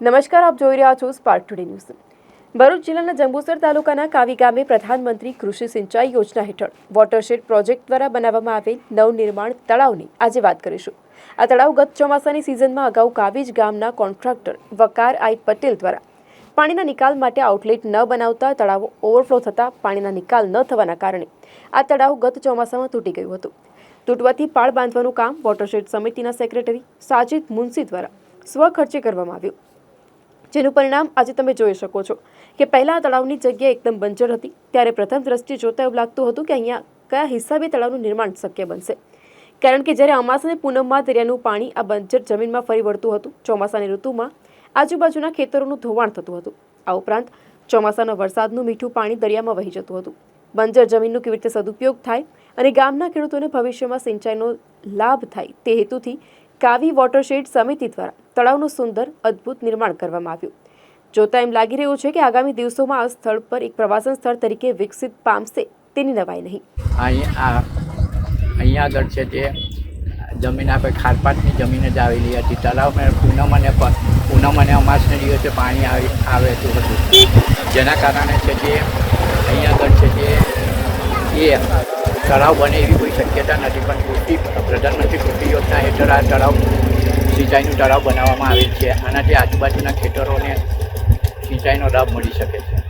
નમસ્કાર, આપ જોઈ રહ્યા છો સ્પાર્ક ટુડે ન્યૂઝ ભરૂચ જિલ્લાના જંબુસર તાલુકાના કાવી ગામે પ્રધાનમંત્રી કૃષિ સિંચાઈ યોજના હેઠળ વોટરશેડ પ્રોજેક્ટ દ્વારા બનાવવામાં આવેલ નવનિર્માણ તળાવની આજે વાત કરીશું. આ તળાવ ગત ચોમાસાની સિઝનમાં અગાઉ કાવીજ ગામના કોન્ટ્રાક્ટર વકાર આઈ પટેલ દ્વારા પાણીના નિકાલ માટે આઉટલેટ ન બનાવતા તળાવો ઓવરફ્લો થતાં પાણીના નિકાલ ન થવાના કારણે આ તળાવ ગત ચોમાસામાં તૂટી ગયું હતું. તૂટવાથી પાળ બાંધવાનું કામ વોટરશેડ સમિતિના સેક્રેટરી સાજિદ મુનસી દ્વારા સ્વખર્ચે કરવામાં આવ્યું. જેનું પરિણામ આજે તમે જોઈ શકો છો કે પહેલાં તળાવની જગ્યા એકદમ બંજર હતી. ત્યારે પ્રથમ દ્રષ્ટિએ જોતા એવું લાગતું હતું કે અહીંયા કયા હિસાબે તળાવનું નિર્માણ શક્ય બનશે. કારણ કે જ્યારે અમાસ અને પૂનમમાં દરિયાનું પાણી આ બંજર જમીનમાં ફરી વળતું હતું, ચોમાસાની ઋતુમાં આજુબાજુના ખેતરોનું ધોવાણ થતું હતું. આ ઉપરાંત ચોમાસાના વરસાદનું મીઠું પાણી દરિયામાં વહી જતું હતું. બંજર જમીનનો કેવી રીતે સદુપયોગ થાય અને ગામના ખેડૂતોને ભવિષ્યમાં સિંચાઈનો લાભ થાય તે હેતુથી કાવી વોટરશેડ સમિતિ દ્વારા તળાવનું સુંદર, અદ્ભુત નિર્માણ કરવામાં આવ્યું. જોતા એમ લાગી રહ્યું છે કે આગામી દિવસોમાં આ સ્થળ પર એક પ્રવાસન સ્થળ તરીકે વિકસિત પામશે તેની નવાઈ નહીં. અહીંયા આગળ છે તે જમીન આપણે ખારપાટની જમીન જ આવેલી હતી. તળાવને પૂનમ અને પૂનમ અને અમાસને દિવસે પાણી આવી આવેતું હતું. જેના કારણે છે તે અહીંયા આગળ છે તે, એ તળાવ બને એવી કોઈ શક્યતા નથી, પણ કૃષિ પ્રધાનમંત્રી કૃષિ યોજના હેઠળ આ તળાવ સિંચાઈનું તળાવ બનાવવામાં આવેલ છે. આનાથી આજુબાજુના ખેતરોને સિંચાઈનો લાભ મળી શકે છે.